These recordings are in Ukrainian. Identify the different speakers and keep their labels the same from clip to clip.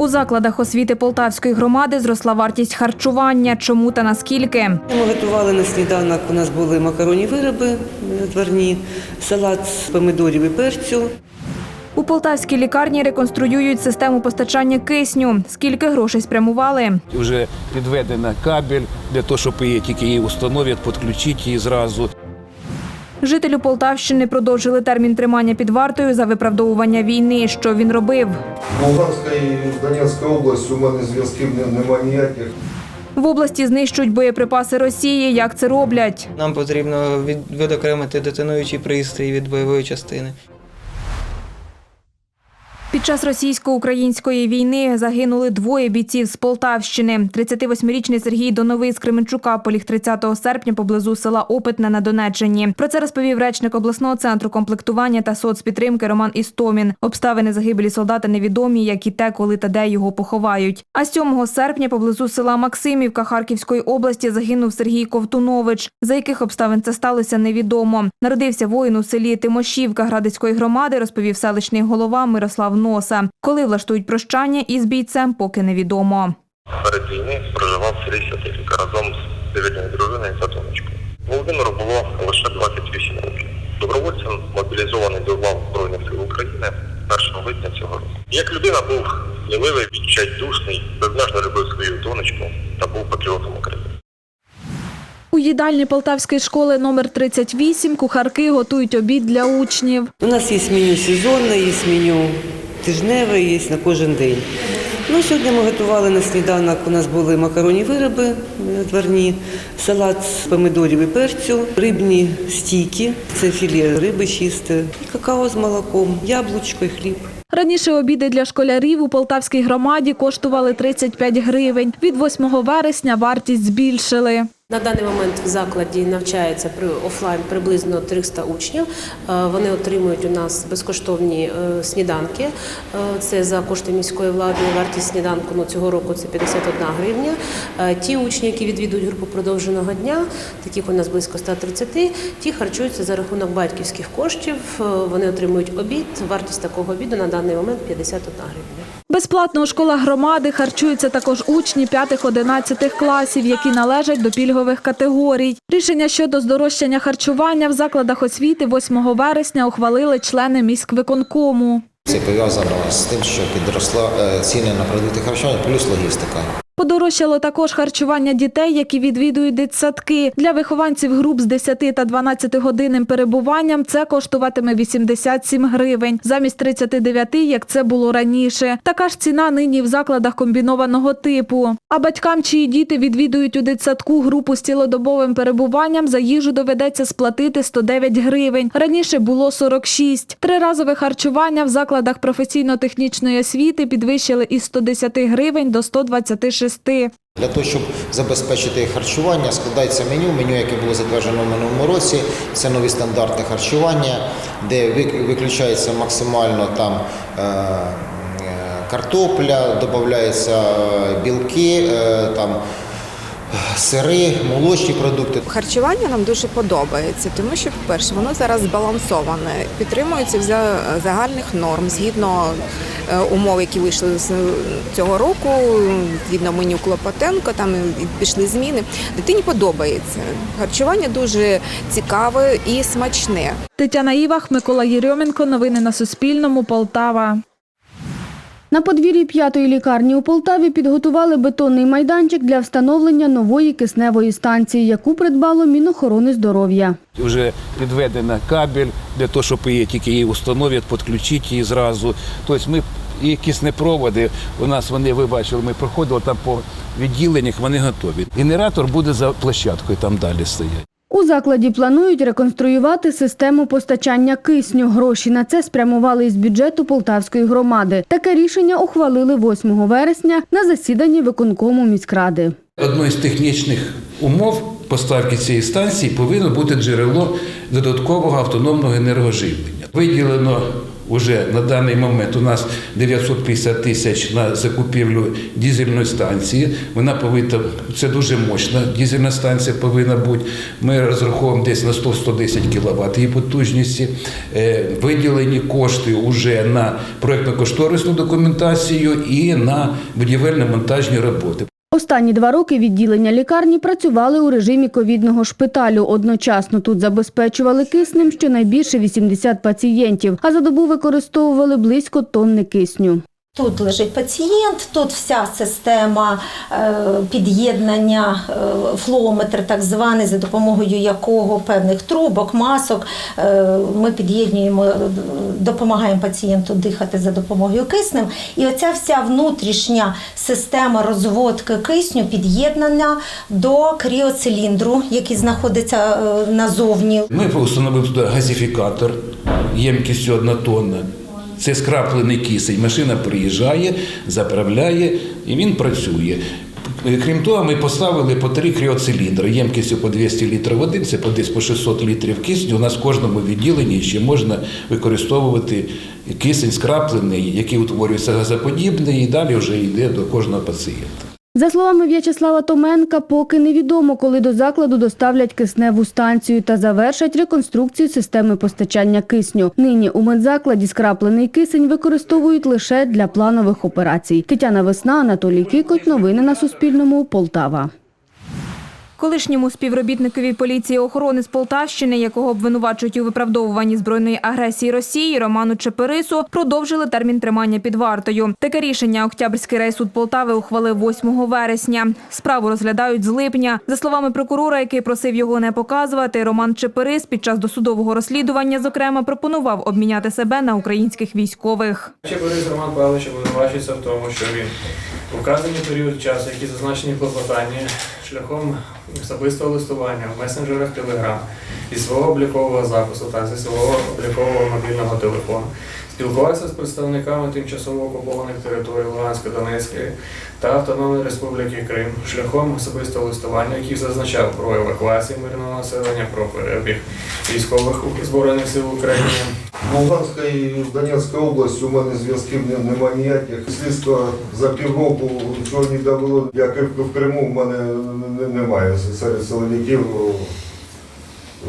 Speaker 1: У закладах освіти Полтавської громади зросла вартість харчування. Чому та наскільки?
Speaker 2: Ми готували на сніданок. У нас були макаронні вироби тварні, салат з помидорів і перцю.
Speaker 1: У полтавській лікарні реконструюють систему постачання кисню. Скільки грошей спрямували?
Speaker 3: Вже підведена кабель для того, щоб її тільки її установлять, підключити її зразу.
Speaker 1: Жителю Полтавщини продовжили термін тримання під вартою за виправдовування війни. Що він робив?
Speaker 4: Луганська і Донецька область, у мене зв'язків немає ніяких.
Speaker 1: В області знищують боєприпаси Росії. Як це роблять?
Speaker 5: Нам потрібно від- відокремити детонуючі пристрій від бойової частини.
Speaker 1: Під час російсько-української війни загинули двоє бійців з Полтавщини. 38-річний Сергій Доновий з Кременчука поліг 30 серпня поблизу села Опитне на Донеччині. Про це розповів речник обласного центру комплектування та соцпідтримки Роман Істомін. Обставини загибелі солдата невідомі, як і те, коли та де його поховають. А 7 серпня поблизу села Максимівка Харківської області загинув Сергій Ковтунович. За яких обставин це сталося, невідомо. Народився воїн у селі Тимошівка Градицької громади, розповів селищний голова Мирослав Носа. Коли влаштують прощання із бійцем, поки невідомо.
Speaker 6: перед війни проживав в селі Святихівка разом з цивільною дружиною та донечкою. Володимиру було лише 28 років. Добровольцем мобілізований до лав Збройних сил України 1 липня цього року. Як людина був сміливий, відчайдушний, безмежно любив свою донечку та був патріотом України.
Speaker 7: У їдальні Полтавської школи номер 38 кухарки готують обід для учнів.
Speaker 2: У нас є меню сезонне, є меню тижневе, є на кожен день. Ну, сьогодні ми готували на сніданок. У нас були макаронні вироби е, тварні, салат з помидорів і перцю, рибні стійки, це філе риби чисте, какао з молоком, яблучко і хліб.
Speaker 7: Раніше обіди для школярів у Полтавській громаді коштували 35 гривень. Від 8 вересня вартість збільшили.
Speaker 8: На даний момент в закладі навчається при офлайн приблизно 300 учнів. Е, Вони отримують у нас безкоштовні е, сніданки. Е, Це за кошти міської влади. Вартість сніданку ну, цього року це 51 гривня. Ті учні, які відвідують групу продовженого дня, таких у нас близько 130, ті харчуються за рахунок батьківських коштів. Вони отримують обід. Вартість такого обіду на даний момент 51 гривня.
Speaker 7: Безплатно у школах громади харчуються також учні 5-11 класів, які належать до пільгових категорій. Рішення щодо здорожчання харчування в закладах освіти 8 вересня ухвалили члени міськвиконкому.
Speaker 9: Це пов'язано з тим, що підросла е, ціни на продукти харчування, плюс логістика.
Speaker 7: Подорожчало також харчування дітей, які відвідують дитсадки. Для вихованців груп з 10 та 12 годинним перебуванням це коштуватиме 87 гривень, замість 39, як це було раніше. Така ж ціна нині в закладах комбінованого типу. А батькам, чиї діти відвідують у дитсадку групу з цілодобовим перебуванням, за їжу доведеться сплатити 109 гривень. Раніше було 46. Триразове харчування в закладах професійно-технічної освіти підвищили із 110 гривень до 126.
Speaker 9: Для того, щоб забезпечити харчування, складається меню. Меню, яке було затверджено в минулому році, це нові стандарти харчування, де вик- виключається максимально там е, е, картопля, додаються е, білки, там сири, молочні продукти.
Speaker 10: Харчування нам дуже подобається, тому що, по-перше, воно зараз збалансоване, підтримується в загальних норм згідно е, умов, які вийшли з цього року, згідно меню Клопотенко, там пішли зміни. Дитині подобається. Харчування дуже цікаве і смачне.
Speaker 7: Тетяна Івах, Микола Єрьоменко. Новини на Суспільному. Полтава.
Speaker 11: На подвір'ї п'ятої лікарні у Полтаві підготували бетонний майданчик для встановлення нової кисневої станції, яку придбало Мінохорони здоров'я.
Speaker 3: Вже підведена кабель для того, щоб її тільки її установлять, підключити її зразу. Тобто ми і киснепроводи, у нас вони, ви бачили, ми проходили там по відділеннях, вони готові. Генератор буде за площадкою, там далі стоять.
Speaker 11: У закладі планують реконструювати систему постачання кисню. Гроші на це спрямували із бюджету Полтавської громади. Таке рішення ухвалили 8 вересня на засіданні виконкому міськради.
Speaker 3: Одною з технічних умов поставки цієї станції повинно бути джерело додаткового автономного енергоживлення. Виділено Уже на даний момент у нас 950 тисяч на закупівлю дізельної станції. Вона повинна це дуже мощна дізельна станція повинна бути. Ми розраховуємо десь на 100-110 кВт її потужності. Е, Виділені кошти вже на проєктно-кошторисну документацію і на будівельно-монтажні роботи.
Speaker 11: Останні два роки відділення лікарні працювали у режимі ковідного шпиталю. Одночасно тут забезпечували киснем щонайбільше 80 пацієнтів, а за добу використовували близько тонни кисню.
Speaker 12: Тут лежить пацієнт, тут вся система е, під'єднання, е, флоуметр так званий, за допомогою якого певних трубок, масок е, ми під'єднуємо, допомагаємо пацієнту дихати за допомогою киснем. І оця вся внутрішня система розводки кисню під'єднана до кріоциліндру, який знаходиться назовні.
Speaker 3: Ми встановили туди газифікатор ємкістю 1 тонна. Це скраплений кисень. Машина приїжджає, заправляє і він працює. Крім того, ми поставили по три кріоциліндри ємкістю по 200 літрів води, це по десь по 600 літрів кисню. У нас в кожному відділенні ще можна використовувати кисень скраплений, який утворюється газоподібний, і далі вже йде до кожного пацієнта.
Speaker 11: За словами В'ячеслава Томенка, поки невідомо, коли до закладу доставлять кисневу станцію та завершать реконструкцію системи постачання кисню. Нині у медзакладі скраплений кисень використовують лише для планових операцій. Тетяна Весна, Анатолій Кікоть. Новини на Суспільному. Полтава.
Speaker 1: Колишньому співробітникові поліції охорони з Полтавщини, якого обвинувачують у виправдовуванні збройної агресії Росії, Роману Чеперису, продовжили термін тримання під вартою. Таке рішення Октябрьський райсуд Полтави ухвалив 8 вересня. Справу розглядають з липня. За словами прокурора, який просив його не показувати, Роман Чеперис під час досудового розслідування, зокрема, пропонував обміняти себе на українських військових.
Speaker 13: Ще Борис Роман Павлович обвинувачується в тому, що він вказаний період часу, які зазначені в клопотанні, шляхом особистого листування в месенджерах Telegram зі свого облікового запису та зі свого облікового мобільного телефону спілкувався з представниками тимчасово окупованих територій Луганської, Донецької та Автономної Республіки Крим шляхом особистого листування, який зазначав про евакуацію мирного населення, про перебіг військових Збройних сил України.
Speaker 4: Луганська і Донецька область у мене зв'язків не- немає ніяких. Слідство за півроку сьогодні довело, як і в Криму, в мене немає серед силовиків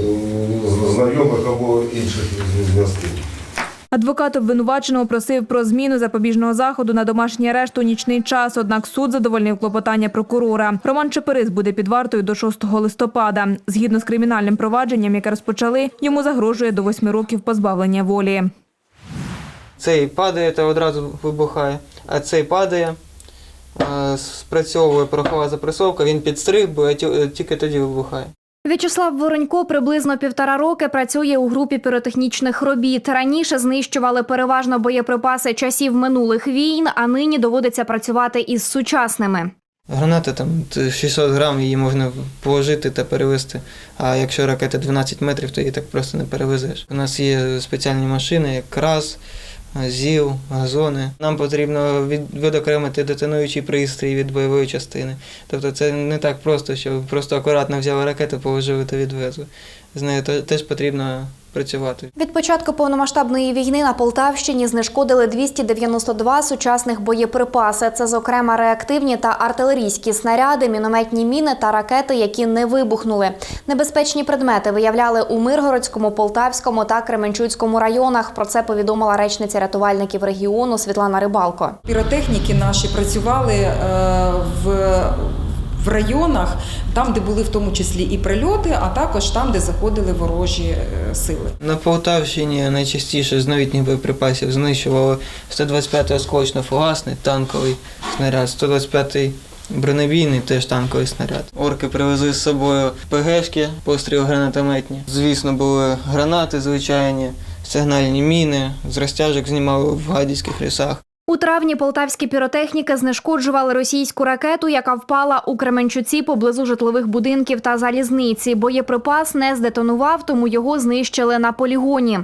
Speaker 4: е, знайомих або інших зв'язків.
Speaker 1: Адвокат обвинуваченого просив про зміну запобіжного заходу на домашній арешт у нічний час, однак суд задовольнив клопотання прокурора. Роман Чеперис буде під вартою до 6 листопада. Згідно з кримінальним провадженням, яке розпочали, йому загрожує до 8 років позбавлення волі.
Speaker 5: Цей падає та одразу вибухає, а цей падає, е, спрацьовує порохова запресовка, він підстрибує, ті- тільки тоді вибухає.
Speaker 14: В'ячеслав Воронько приблизно півтора роки працює у групі піротехнічних робіт. Раніше знищували переважно боєприпаси часів минулих війн, а нині доводиться працювати із сучасними.
Speaker 5: Граната там 600 грам, її можна положити та перевезти. А якщо ракета 12 метрів, то її так просто не перевезеш. У нас є спеціальні машини, як КРАС, ЗІЛ, газони. Нам потрібно від- відокремити детонуючий пристрій від бойової частини. Тобто це не так просто, що просто акуратно взяли ракету, положили та відвезли. З нею теж потрібно працювати.
Speaker 14: Від початку повномасштабної війни на Полтавщині знешкодили 292 сучасних боєприпаси. Це, зокрема, реактивні та артилерійські снаряди, мінометні міни та ракети, які не вибухнули. Небезпечні предмети виявляли у Миргородському, Полтавському та Кременчуцькому районах. Про це повідомила речниця рятувальників регіону Світлана Рибалко.
Speaker 15: Піротехніки наші працювали е, в, в районах, там, де були в тому числі і прильоти, а також там, де заходили ворожі е, сили.
Speaker 5: На Полтавщині найчастіше з новітніх боєприпасів знищували 125-й осколочно-фугасний танковий снаряд, 125-й бронебійний теж танковий снаряд. Орки привезли з собою ПГшки, постріл гранатометні. Звісно, були гранати звичайні, сигнальні міни, з розтяжок знімали в гадівських лісах.
Speaker 14: У травні полтавські піротехніки знешкоджували російську ракету, яка впала у Кременчуці поблизу житлових будинків та залізниці. Боєприпас не здетонував, тому його знищили на полігоні.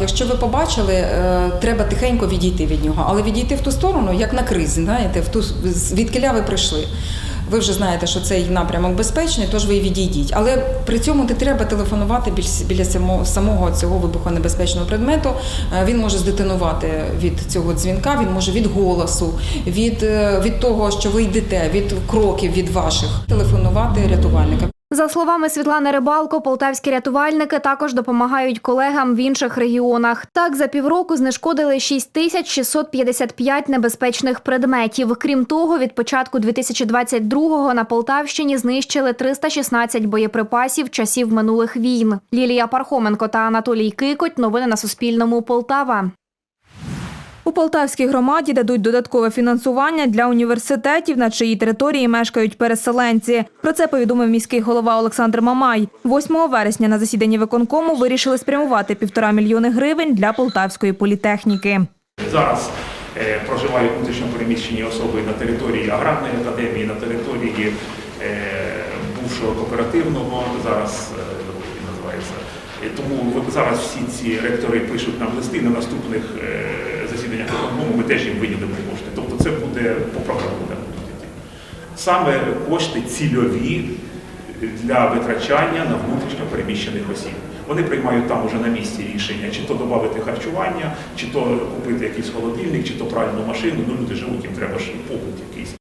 Speaker 15: Якщо ви побачили, е, треба тихенько відійти від нього, але відійти в ту сторону, як на кризі, знаєте, в ту звідкиля ви прийшли. Ви вже знаєте, що цей напрямок безпечний, тож ви відійдіть. Але при цьому не треба телефонувати біля самого, самого цього вибухонебезпечного предмету. Е, Він може здетонувати від цього дзвінка, він може від голосу, від, е, від того, що ви йдете, від кроків від ваших телефонувати рятувальникам.
Speaker 14: За словами Світлани Рибалко, полтавські рятувальники також допомагають колегам в інших регіонах. Так, за півроку знешкодили 6655 небезпечних предметів. Крім того, від початку 2022-го на Полтавщині знищили 316 боєприпасів часів минулих війн. Лілія Пархоменко та Анатолій Кикоть. Новини на Суспільному. Полтава.
Speaker 1: У Полтавській громаді дадуть додаткове фінансування для університетів, на чиїй території мешкають переселенці. Про це повідомив міський голова Олександр Мамай. 8 вересня на засіданні виконкому вирішили спрямувати півтора мільйони гривень для полтавської політехніки.
Speaker 16: Зараз е, проживають внутрішньо переміщені особи на території аграрної академії, на території е, бувшого кооперативного, зараз е, називається. Тому зараз всі ці ректори пишуть нам листи на наступних е, засіданнях ми теж їм виділимо кошти. Тобто це буде по програмі. Саме кошти цільові для витрачання на внутрішньо переміщених осіб. Вони приймають там уже на місці рішення, чи то додати харчування, чи то купити якийсь холодильник, чи то правильну машину. Ну люди живуть, їм треба ж і побут якийсь.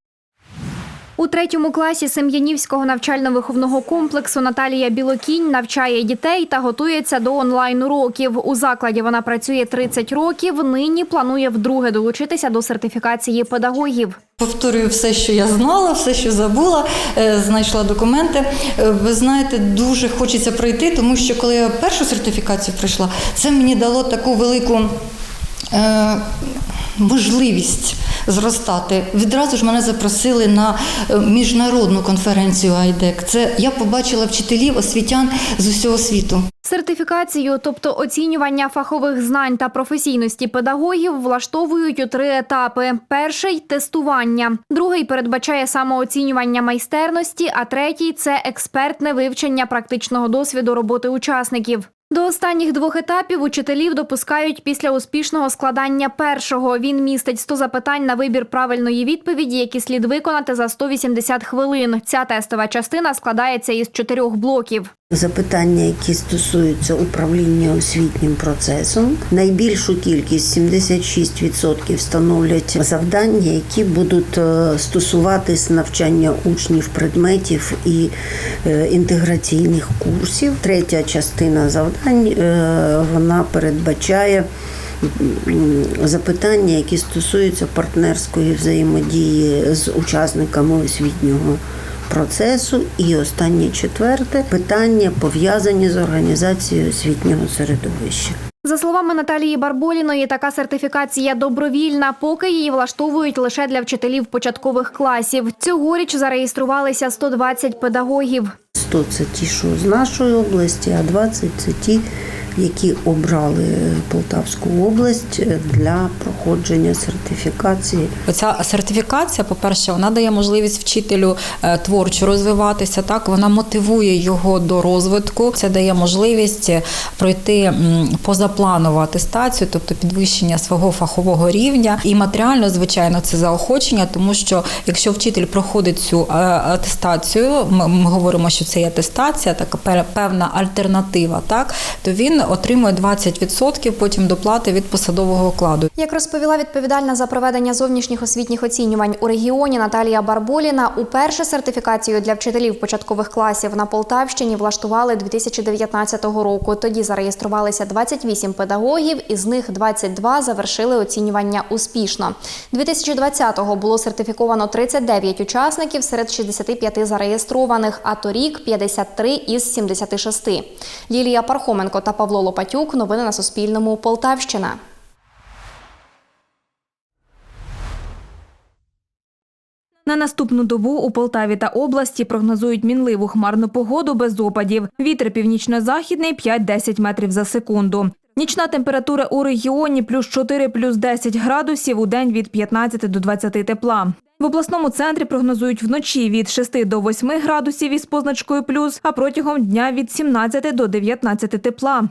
Speaker 14: У третьому класі Сем'янівського навчально-виховного комплексу Наталія Білокінь навчає дітей та готується до онлайн-уроків. У закладі вона працює 30 років. Нині планує вдруге долучитися до сертифікації педагогів.
Speaker 17: Повторюю все, що я знала, все, що забула, е, знайшла документи. Е, Ви знаєте, дуже хочеться пройти, тому що коли я першу сертифікацію пройшла, це мені дало таку велику. е, Можливість зростати. Відразу ж мене запросили на е, міжнародну конференцію IDEC. Це я побачила вчителів, освітян з усього світу.
Speaker 14: Сертифікацію, тобто оцінювання фахових знань та професійності педагогів, влаштовують у три етапи: перший тестування, другий передбачає самооцінювання майстерності, а третій це експертне вивчення практичного досвіду роботи учасників. До останніх двох етапів учителів допускають після успішного складання першого. Він містить 100 запитань на вибір правильної відповіді, які слід виконати за 180 хвилин. Ця тестова частина складається із чотирьох блоків.
Speaker 18: Запитання, які стосуються управління освітнім процесом, найбільшу кількість 76% становлять завдання, які будуть е, стосуватись навчання учнів предметів і е, інтеграційних курсів. Третя частина завдань е, вона передбачає запитання, які стосуються партнерської взаємодії з учасниками освітнього процесу. І останнє четверте питання пов'язані з організацією освітнього середовища.
Speaker 14: За словами Наталії Барболіної, така сертифікація добровільна, поки її влаштовують лише для вчителів початкових класів. Цьогоріч зареєструвалися 120 педагогів.
Speaker 18: 100 – це ті, що з нашої області, а 20 – це ті, які обрали Полтавську область для проходження сертифікації.
Speaker 19: Ця сертифікація, по-перше, вона дає можливість вчителю е, творчо розвиватися. Так вона мотивує його до розвитку. Це дає можливість пройти позапланову атестацію, тобто підвищення свого фахового рівня. І матеріально, звичайно, це заохочення, тому що якщо вчитель проходить цю е, атестацію, ми, говоримо, що це є атестація, така пе- певна альтернатива, так то він отримує 20% потім доплати від посадового окладу.
Speaker 14: Як розповіла відповідальна за проведення зовнішніх освітніх оцінювань у регіоні Наталія Барболіна, уперше сертифікацію для вчителів початкових класів на Полтавщині влаштували 2019 року. Тоді зареєструвалися 28 педагогів, із них 22 завершили оцінювання успішно. 2020-го було сертифіковано 39 учасників серед 65 зареєстрованих, а торік 53 із 76. Лілія Пархоменко та Павло Лопатюк. Новини на Суспільному. Полтавщина.
Speaker 1: На наступну добу у Полтаві та області прогнозують мінливу хмарну погоду без опадів. Вітер північно-західний 5-10 метрів за секунду. Нічна температура у регіоні плюс 4, плюс 10 градусів, у день від 15 до 20 тепла. В обласному центрі прогнозують вночі від 6 до 8 градусів із позначкою плюс, а протягом дня від 17 до 19 тепла.